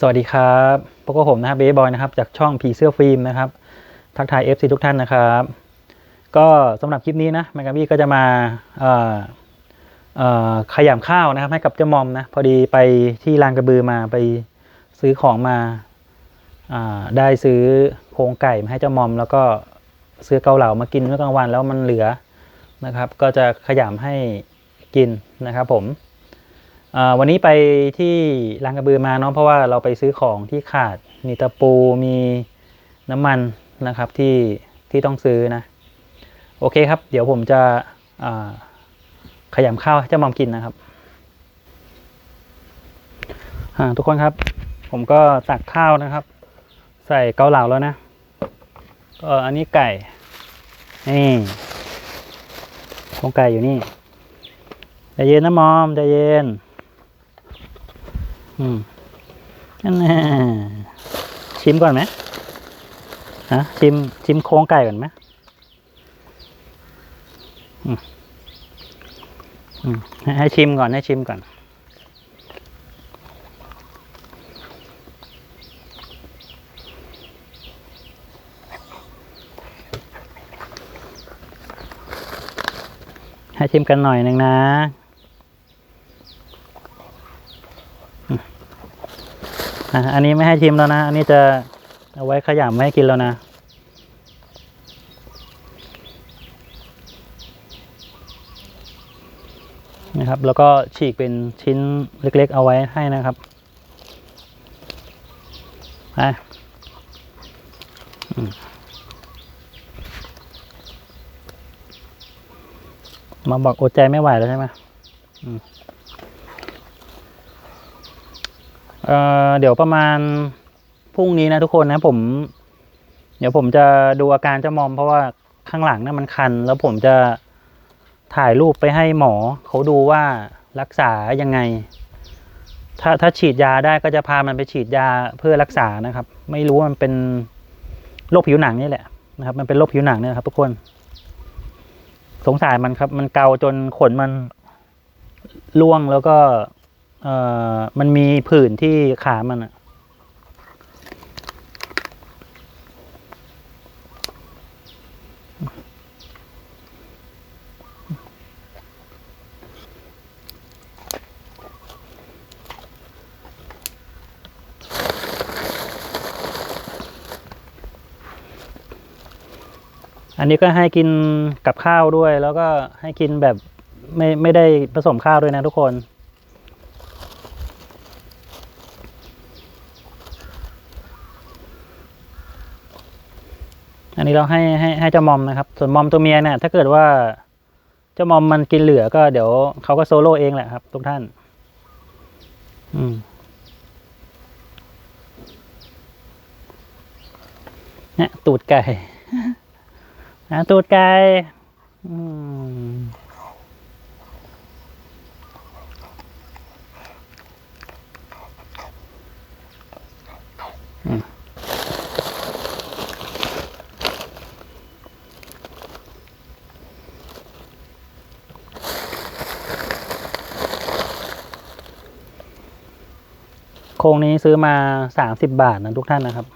สวัสดีครับพบกับผมนะครับเบย์บอยนะครับจากช่องผีเสื้อฟิล์มนะครับ ทักทาย FC ทุกท่านนะครับ ก็สำหรับคลิปนี้นะแมกกาบี้ก็จะมาขยำข้าวนะครับให้กับเจ้ามอมนะพอดีไปที่ลานกระบือมาไปซื้อของมาได้ซื้อโครงไก่มาให้เจ้ามอม แล้วก็ซื้อเกาเหลามากินเมื่อกลางวันแล้วมันเหลือนะครับ ก็จะขยำให้กินนะครับผม วันนี้ไปที่ลานกระบือมาเนาะเพราะว่าเราไปซื้อของที่ขาดมีตะปูมีน้ำมันนะครับที่ที่ต้องซื้อนะ โอเคครับ เดี๋ยวผมจะขยำข้าวให้เจ้ามอมกินนะครับทุกคนครับ ผมก็ตักข้าวนะครับ ใส่เกาเหลาแล้วนะก็อันนี้ไก่นี่โครงไก่อยู่นี่ใจเย็นนะมอมใจเย็น อืมนั่นแน่ชิมก่อนไหมฮะชิมชิมโครงไก่ก่อนไหมอืมอืมให้ชิมก่อนให้ชิมก่อนให้ชิมกันหน่อยหนึ่งนะ อันนี้ไม่ให้ชิมแล้วนะ อันนี้จะเอาไว้ขยำไม่ให้กินแล้วนะ นะครับ แล้วก็ฉีกเป็นชิ้นเล็กๆ เอาไว้ให้นะครับไปอืมมาบอกอดใจไม่ไหวแล้วใช่ไหมอืม เอ่อเดี๋ยวประมาณพรุ่งนี้นะทุกคนนะผม เดี๋ยวผมจะดูอาการเจ้ามอม เพราะว่าข้างหลังนะ่ะมันคัน แล้วผมจะถ่ายรูปไปให้หมอเขาดูว่ารักษายังไง ถ้าถ้าฉีดยาได้ก็จะพามันไปฉีดยาเพื่อรักษานะครับ ไม่รู้ว่ามันเป็นโรคผิวหนังนี่แหละนะครับ มันเป็นโรคผิวหนังเนี่ยนะครับ ทุกคน สงสารมันครับ มันเกาจนขนมันร่วงแล้วก็ เอ่อมันมีผื่นที่ขามันอะอันนี้ก็ให้กินกับข้าวด้วย แล้วก็ให้กินแบบไม่ไม่ได้ผสมข้าวด้วยนะทุกคน นนี้เราให้ให้ให้เจ้ามอมนะครับ ส่วนมอมตัวเมียเนี่ยถ้าเกิดว่าเจ้ามอมมันกินเหลือก็เดี๋ยวเขาก็โซโล่เองแหละครับ ทุกท่าน อืมเนี่ยตูดไก่นะตูดไก่อืม ครงนี้ซื้อมาสามสิบบาทนะทุกท่านนะครับ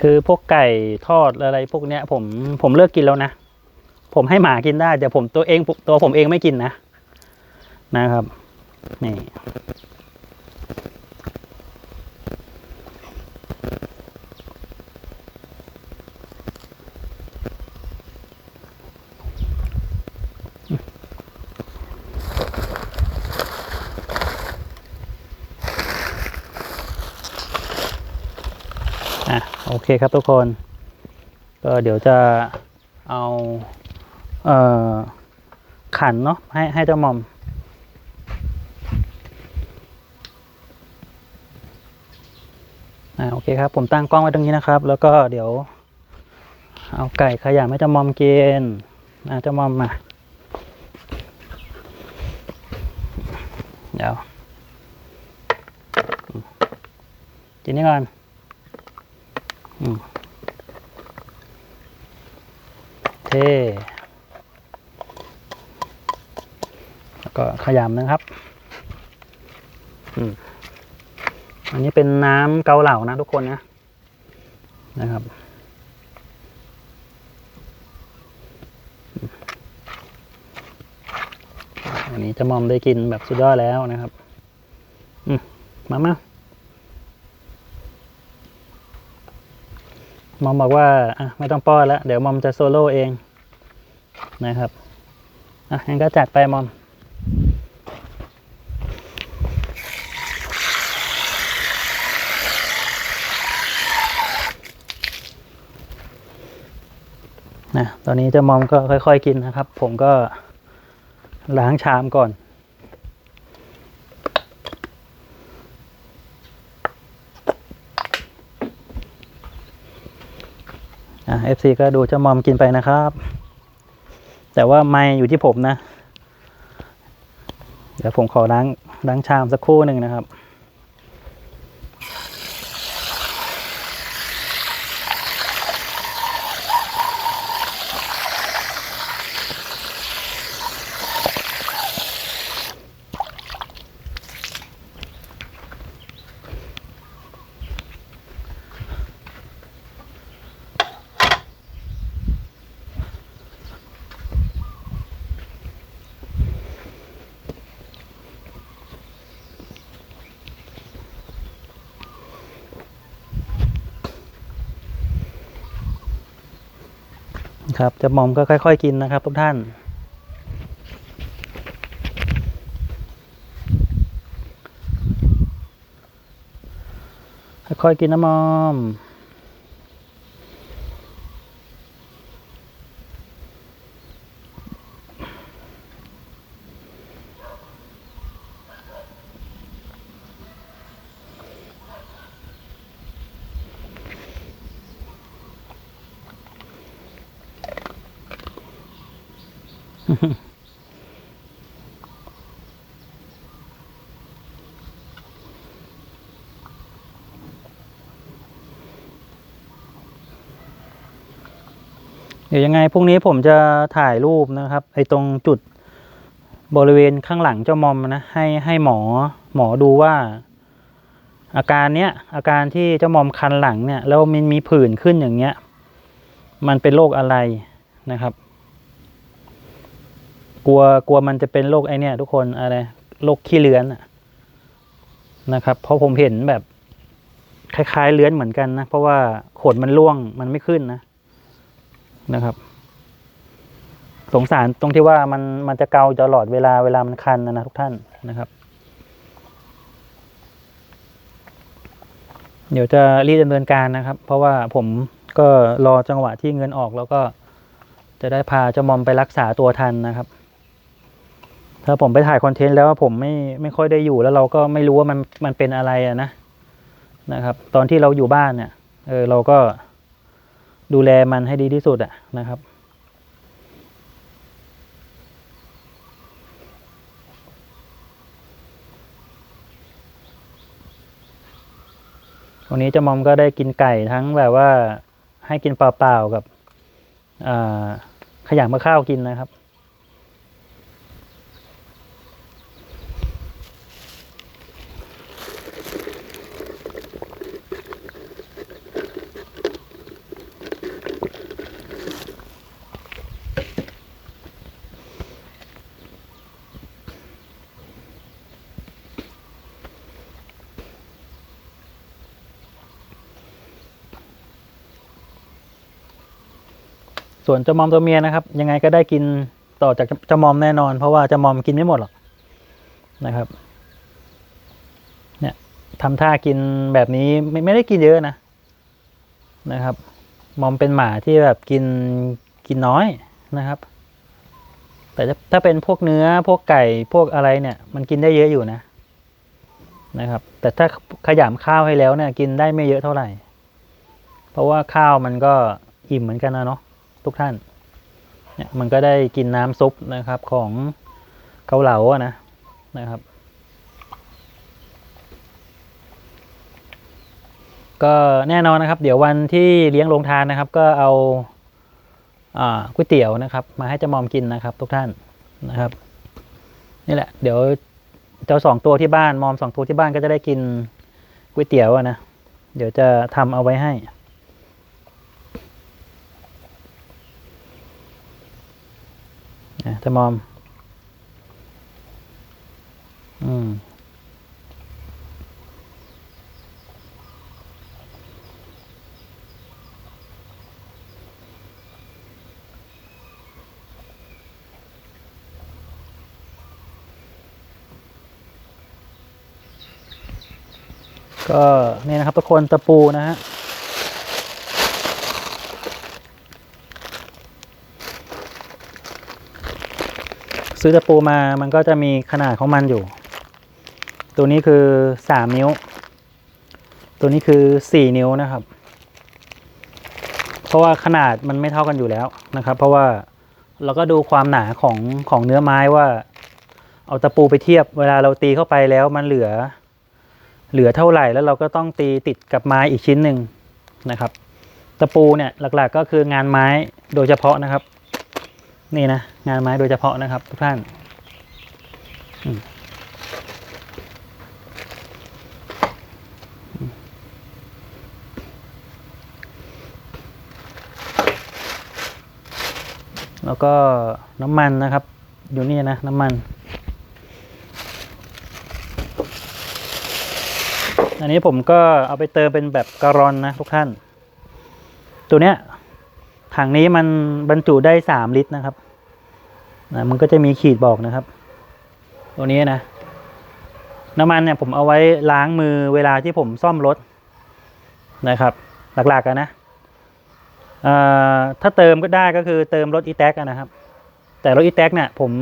คือพวกไก่ทอดอะไรพวกเนี้ย ผมผมเลิกกินแล้วนะ ผมให้หมากินได้แต่ผมตัวเองตัวผมเองไม่กินนะนะครับ นี่อะโอเคครับทุกคน ก็เดี๋ยวจะเอา ขันเนาะให้ให้เจ้ามอม อ่าโอเคครับ ผมตั้งกล้องไว้ตรงนี้นะครับ แล้วก็เดี๋ยว เอาไก่ขยะให้เจ้ามอมเกณฑ์อ่าเจ้ามอมมา เดี๋ยวกินนี่ก่อนเท่ ก็ขยำนะครับอืมอันนี้เป็นน้ำเกาเหลานะทุกคนนะนะครับอันนี้เจะมอมได้กินแบบสุดยอดแล้วนะครับอืมมามามอมบอกว่าอะไม่ต้องป้อนแล้ว เดี๋ยวมอมจะโซโล่เองนะครับ อะงั้นก็จัดไปมอม นะตอนนี้เจ้ามอมก็ค่อย ๆ กินนะครับ ผมก็ล้างชามก่อนอะ FC ก็ดูเจ้ามอมกินไปนะครับ แต่ว่าไม่อยู่ที่ผมนะ เดี๋ยวผมขอล้างล้างชามสักครู่หนึ่งนะครับ ครับจะมอมก็ค่อย ๆ กินนะครับ ทุกท่าน ค่อยๆกินนะมอม เดี๋ยวยังไงพรุ่งนี้ผมจะถ่ายรูปนะครับไอ้ตรงจุดบริเวณข้างหลังเจ้ามอมนะให้ให้หมอหมอดูว่า อาการเนี้ยอาการที่เจ้ามอมคันหลังเนี่ยแล้วมันมีผื่นขึ้นอย่างเงี้ย มันเป็นโรคอะไรนะครับ กลัวกลัวมันจะเป็นโรคไอเนี่ย ทุกคนอะไรโรคขี้เลื้อนนะครับ เพราะผมเห็นแบบคล้ายๆเลื้อนเหมือนกันนะ เพราะว่าขนมันร่วงมันไม่ขึ้นนะนะครับ สงสารตรงที่ว่ามันมันจะเกาตลอดเวลาเวลามันคันนะนะทุกท่านนะครับ เดี๋ยวจะรีบดำเนินการนะครับ เพราะว่าผมก็รอจังหวะที่เงินออกแล้วก็จะได้พาเจ้ามอมไปรักษาตัวทันนะครับ ถ้าผมไปถ่ายคอนเทนต์แล้วผมไม่ไม่ค่อยได้อยู่แล้วเราก็ไม่รู้ว่ามันมันเป็นอะไรอะนะนะครับ ตอนที่เราอยู่บ้านเนี่ยเออเราก็ดูแลมันให้ดีที่สุดอะนะครับ วันนี้เจะมอมก็ได้กินไก่ทั้งแบบว่าให้กินเปล่าๆกับอ่าขยำมะข้าวกินนะครับ ส่วนจมอมตัวเมียนะครับ ยังไงก็ได้กินต่อจากจมอมแน่นอน เพราะว่าจมอมกินไม่หมดหรอกนะครับ เนี่ยทำท่ากินแบบนี้ไม่ไม่ได้กินเยอะนะนะครับ มอมเป็นหมาที่แบบกินกินน้อยนะครับ แต่ถ้าถ้าเป็นพวกเนื้อพวกไก่พวกอะไรเนี่ย มันกินได้เยอะอยู่นะนะครับ แต่ถ้าขยำข้าวให้แล้วเนี่ย กินได้ไม่เยอะเท่าไหร่ เพราะว่าข้าวมันก็อิ่มเหมือนกันนะเนาะ ทุกท่าน เนี่ยมันก็ได้กินน้ำซุปนะครับของเกาเหลาอะนะนะครับ ก็แน่นอนนะครับ เดี๋ยววันที่เลี้ยงโรงทานนะครับ ก็เอาก๋วยเตี๋ยวนะครับ มาให้เจ้ามอมกินนะครับ ทุกท่านนะครับ นี่แหละ เดี๋ยวเจ้าสองตัวที่บ้านมอมสองตัวที่บ้านก็จะได้กินก๋วยเตี๋ยวนะเดี๋ยวจะทำเอาไว้ให้ นะเจามอมอืมก็นี่นะครับทุกคนตะปูนะฮะ ซื้อตะปูมามันก็จะมีขนาดของมันอยู่ ตัวนี้คือสามนิ้ว ตัวนี้คือสี่นิ้วนะครับ เพราะว่าขนาดมันไม่เท่ากันอยู่แล้วนะครับ เพราะว่าเราก็ดูความหนาของของเนื้อไม้ว่า เอาตะปูไปเทียบ เวลาเราตีเข้าไปแล้วมันเหลือ เหลือเท่าไหร่แล้วเราก็ต้องตีติดกับไม้อีกชิ้นหนึ่งนะครับ ตะปูเนี่ยหลักๆก็คืองานไม้โดยเฉพาะนะครับ นี่นะ งานไม้โดยเฉพาะนะครับ ทุกท่านแล้วก็น้ำมันนะครับ อยู่นี่นะ น้ำมัน อันนี้ผมก็เอาไปเติมเป็นแบบการอนนะทุกท่าน ตัวเนี้ย ถังนี้มันบรรจุได้สามลิตรนะครับนะมันก็จะมีขีดบอกนะครับ ตัวนี้นะ น้ำมันเนี่ยผมเอาไว้ล้างมือเวลาที่ผมซ่อมรถนะครับ หลักๆกันนะถ้าเติมก็ได้ก็คือเติมรถอีแท็กนะครับ แต่รถอีแท็กเนี่ยผม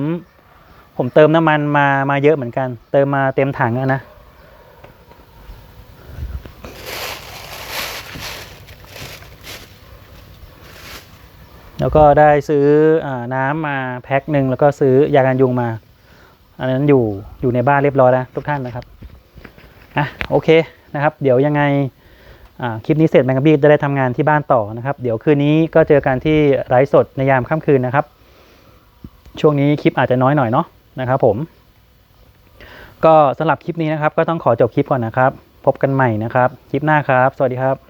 ผมเติมน้ำมันมามาเยอะเหมือนกัน เติมมาเต็มถังอะนะ แล้วก็ได้ซื้ออน้ำมาแพ็คหนึ่งแล้วก็ซื้อยากันยุงมา อันนั้นอยู่อยู่ในบ้านเรียบร้อยแล้วทุกท่านนะครับอะโอเคนะครับ เดี๋ยวยังไงคลิปนี้เสร็จแมงกะบี้จะได้ทำงานที่บ้านต่อนะครับ เดี๋ยวคืนนี้ก็เจอกันที่ไลฟ์สดในยามค่ำคืนนะครับ ช่วงนี้คลิปอาจจะน้อยหน่อยเนาะนะครับ ผม ก็สำหรับคลิปนี้นะครับ ก็ต้องขอจบคลิปก่อนนะครับ พบกันใหม่นะครับ คลิปหน้าครับ สวัสดีครับ